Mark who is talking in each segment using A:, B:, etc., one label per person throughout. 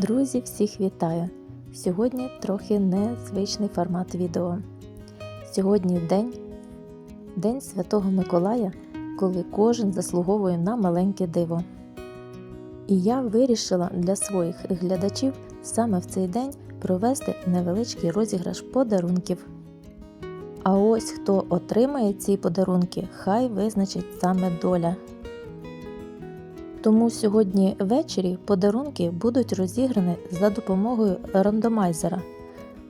A: Друзі, всіх вітаю! Сьогодні трохи незвичний формат відео. Сьогодні день, День Святого Миколая, коли кожен заслуговує на маленьке диво. І я вирішила для своїх глядачів саме в цей день провести невеличкий розіграш подарунків. А ось хто отримає ці подарунки, хай визначить саме доля. Тому сьогодні ввечері подарунки будуть розіграні за допомогою рандомайзера.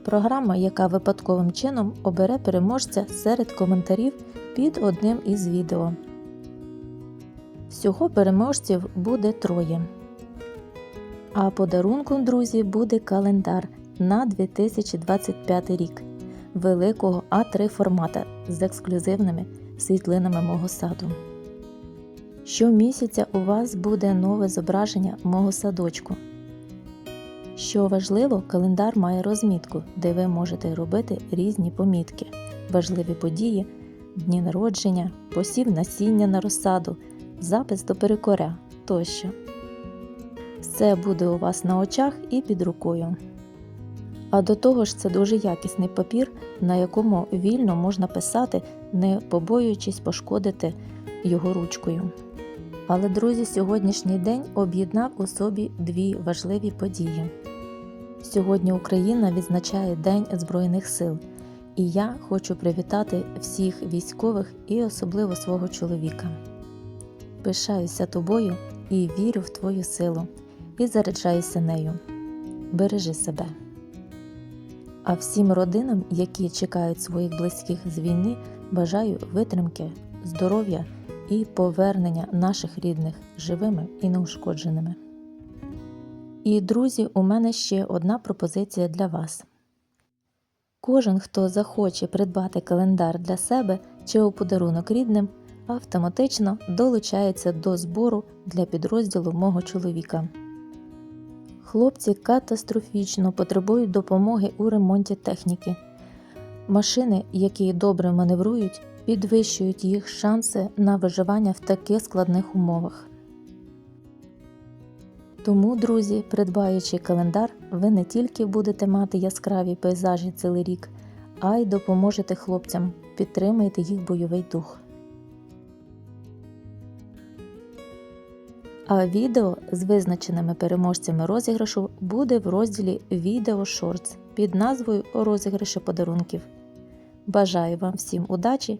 A: Програма, яка випадковим чином обере переможця серед коментарів під одним із відео. Всього переможців буде троє. А подарунком, друзі, буде календар на 2025 рік великого А3 формата з ексклюзивними світлинами мого саду. Щомісяця у вас буде нове зображення мого садочку. Що важливо, календар має розмітку, де ви можете робити різні помітки, важливі події, дні народження, посів насіння на розсаду, запис до перекоря тощо. Все буде у вас на очах і під рукою. А до того ж, це дуже якісний папір, на якому вільно можна писати, не побоюючись пошкодити його ручкою. Але, друзі, сьогоднішній день об'єднав у собі дві важливі події. Сьогодні Україна відзначає День Збройних сил, і я хочу привітати всіх військових і особливо свого чоловіка. Пишаюся тобою і вірю в твою силу, і заряджаюся нею. Бережи себе. А всім родинам, які чекають своїх близьких з війни, бажаю витримки, здоров'я і повернення наших рідних живими і неушкодженими. І, друзі, у мене ще одна пропозиція для вас. Кожен, хто захоче придбати календар для себе чи у подарунок рідним, автоматично долучається до збору для підрозділу мого чоловіка. Хлопці катастрофічно потребують допомоги у ремонті техніки. Машини, які добре маневрують, підвищують їх шанси на виживання в таких складних умовах. Тому, друзі, придбаючи календар, ви не тільки будете мати яскраві пейзажі цілий рік, а й допоможете хлопцям, підтримаєте їх бойовий дух. А відео з визначеними переможцями розіграшу буде в розділі Відео Шортс під назвою Розіграші подарунків. Бажаю вам всім удачі